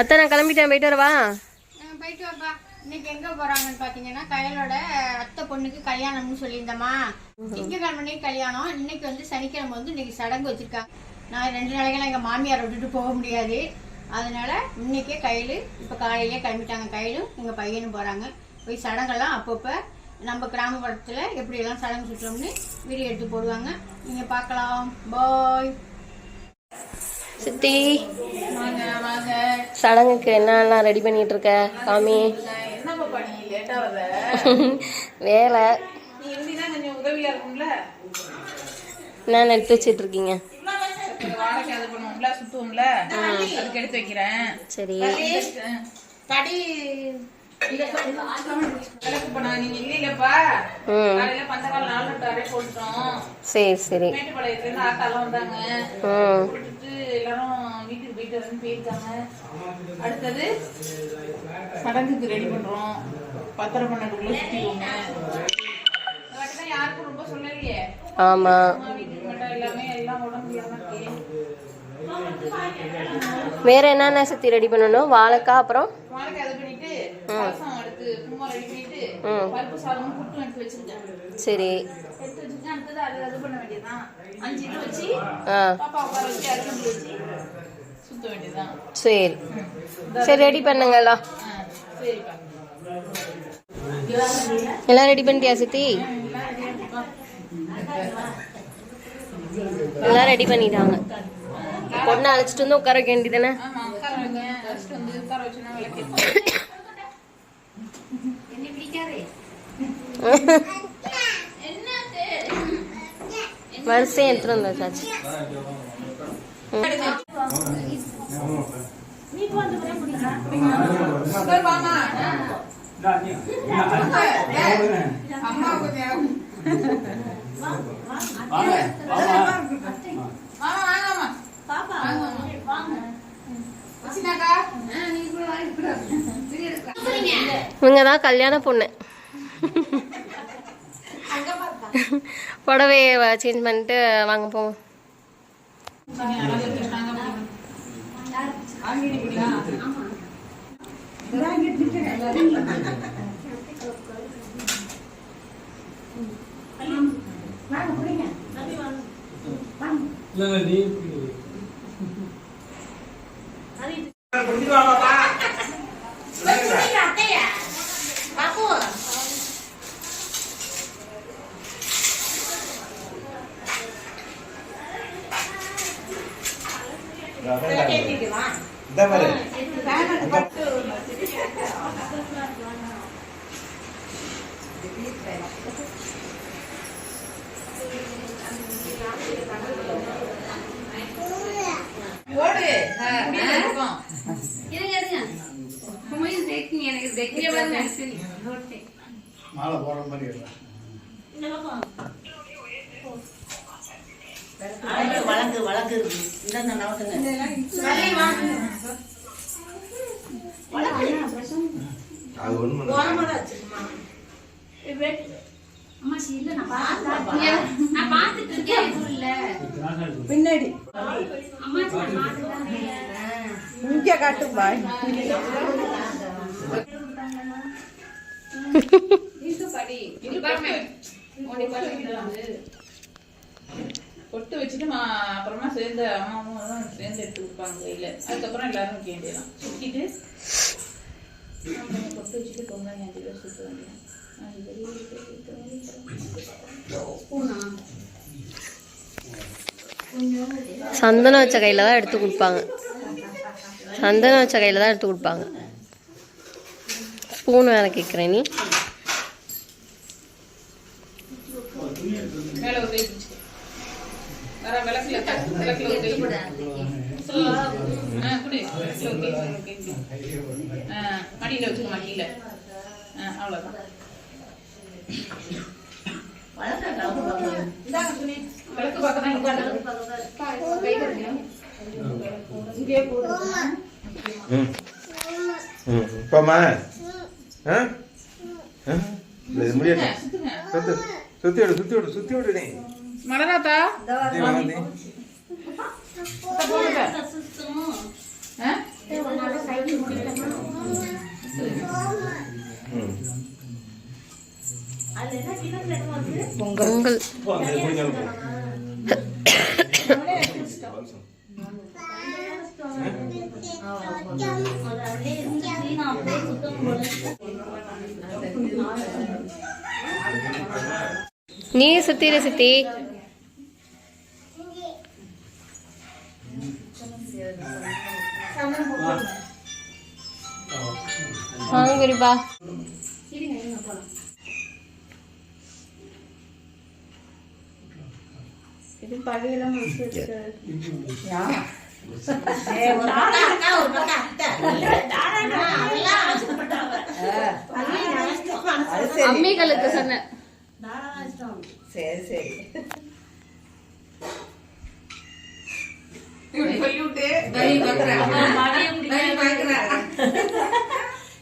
அத்தை நான் கிளம்பிட்டேன். போயிட்டு வரவா? போயிட்டு வாப்பா. இன்னைக்கு எங்க போறாங்கன்னு பாத்தீங்கன்னா கையலோட அத்தை பொண்ணுக்கு கல்யாணம்னு சொல்லியிருந்தம்மா. திங்கக்கிழமை கல்யாணம். இன்னைக்கு வந்து சனிக்கிழமை வந்து இன்னைக்கு சடங்கு வச்சிருக்காங்க. நான் ரெண்டு நாளைக்கெல்லாம் எங்க மாமியாரை விட்டுட்டு போக முடியாது. அதனால இன்னைக்கே கையில் இப்போ காலையிலே கிளம்பிட்டாங்க. கையிலும் எங்க பையனும் போறாங்க. போய் சடங்கெல்லாம் அப்பப்போ நம்ம கிராமப்புறத்தில் எப்படியெல்லாம் சடங்கு சுற்றோம்னு வீடியோ எடுத்து போடுவாங்க. நீங்க பார்க்கலாம். பாய் சித்தி. சடங்குக்கு என்னெல்லாம் ரெடி பண்ணிட்டு இருக்க காமி வேலை. என்ன எடுத்து வச்சிட்டு இருக்கீங்க சரி சரி சரி. அடுத்தது சடங்குக்கு ரெடி பண்றோம். சுத்திடுவோங்க யாருக்கும் ரொம்ப சொல்லலையே. எல்லாமே எல்லாம் உடம்பு வேற என்னென்ன சித்தி ரெடி பண்ணணும்? வாழைக்காய் அப்புறம்? வாழைக்காய் ரசம் எடுத்து கும்மா ரெடி பண்ணிட்டு. பருப்பு சாதமும் புட்டும் எடுத்து வச்சிருக்கேன் சரி. எடுத்து வச்சிருக்கேன் அடுத்தது அதை இது பண்ண வேண்டியதுதான். அஞ்சு இது வச்சு பாப்பா உட்கார வச்சு அரிசி வச்சு சுத்த வேண்டியதுதான். சரி. சரி ரெடி. பண்ணுங்களா சரிப்பா எல்லாம் ரெடி பண்ணிட்டியா சித்தி? எல்லாம் ரெடி பண்ணிட்டாங்க. பொண்ணை அழைச்சிட்டு வந்து உட்கார வேண்டியதானே ஆமா உட்கார வைங்க ஃபர்ஸ்ட் வந்து உட்கார வச்சுனா விளக்கு வரிசை எடுத்துட்டு வந்தாச்சு இவங்க தான் கல்யாண பொண்ணு. புடவைய சேஞ்ச் பண்ணிட்டு வாங்க போவோம். இந்த மாதிரி. மாலை போடுற மாதிரி வழக்கு வழக்கு இருக்கு இந்த நவத்துங்க அது ஒன்று பின்னாடி. இங்க காட்டு பாய். இது பாருங்க. பொட்டு வச்சுட்டு அப்புறமா சேர்ந்து அம்மாவும் சேர்ந்து எடுத்து கொடுப்பாங்க கையில. அதுக்கப்புறம் எல்லாரும் நம்ம கொஞ்சம் பொட்டு வச்சுட்டு பொங்கல் பேர் சுத்த வேண்டியதான். சந்தனம் வச்ச கையில் தான் எடுத்து கொடுப்பாங்க. சந்தனம் வச்ச கையில் தான் எடுத்து கொடுப்பாங்க. ஸ்பூன் வேற கேட்குறேன் நீ. மடியில வச்சுக்கோ மடியில அவ்வளவுதான் விளக்கு பக்கம் தான் உட்கார்ந்து. கை சுத்தி விடு சுத்தி விடு சுத்தி விடு நீ மலராத்தா? பொங்கல். நீ சுத்திர சுத்தி. வாங்க பெரியப்பா அம்மிகளுக்கு சொன்னேன். சரி சரி.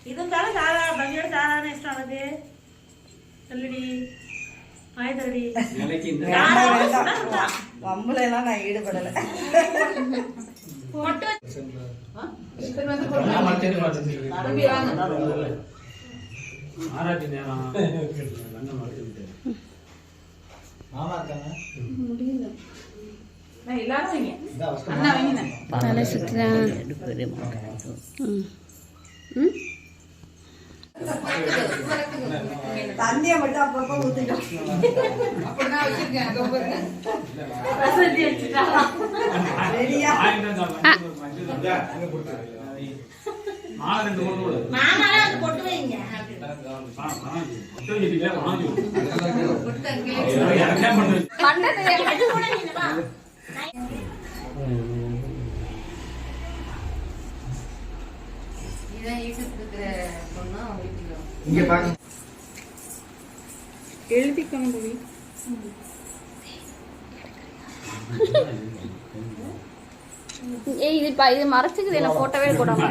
இருந்தாலும் சாரா பங்கியோட சாரான இஷ்டம் உனக்கு சொல்லுடி. வாய் தரடி. வம்புல எல்லாம் நான் ஈடுபடல. ஆராய்ச்சி நேரம். நான் எல்லாரும் தலை ம் தண்ணியை மட்டும் அப்பப்போ அப்படிதான் வச்சிருக்கேன் அதோ பாருங்க. ரெடியா மாலை ரெண்டு கொண்டு விடு மாமாலாம் அது பொட்டு வைங்க இங்க பாக்க ஏய் இது பா இது மறைச்சுக்குது என்ன போட்டோவே போடாம.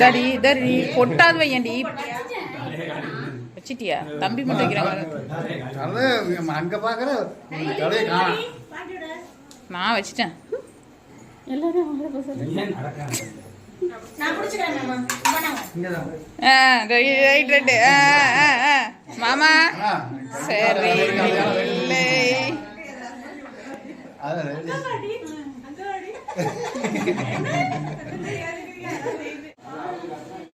தடி தடி பொட்டாது வையண்டி வச்சிட்டியா? தம்பி மட்டும் வைக்கிறாங்க அங்க பாக்குற நான் வச்சிட்டேன். ரைட் ரைட் மாமா. சரி இல்லை.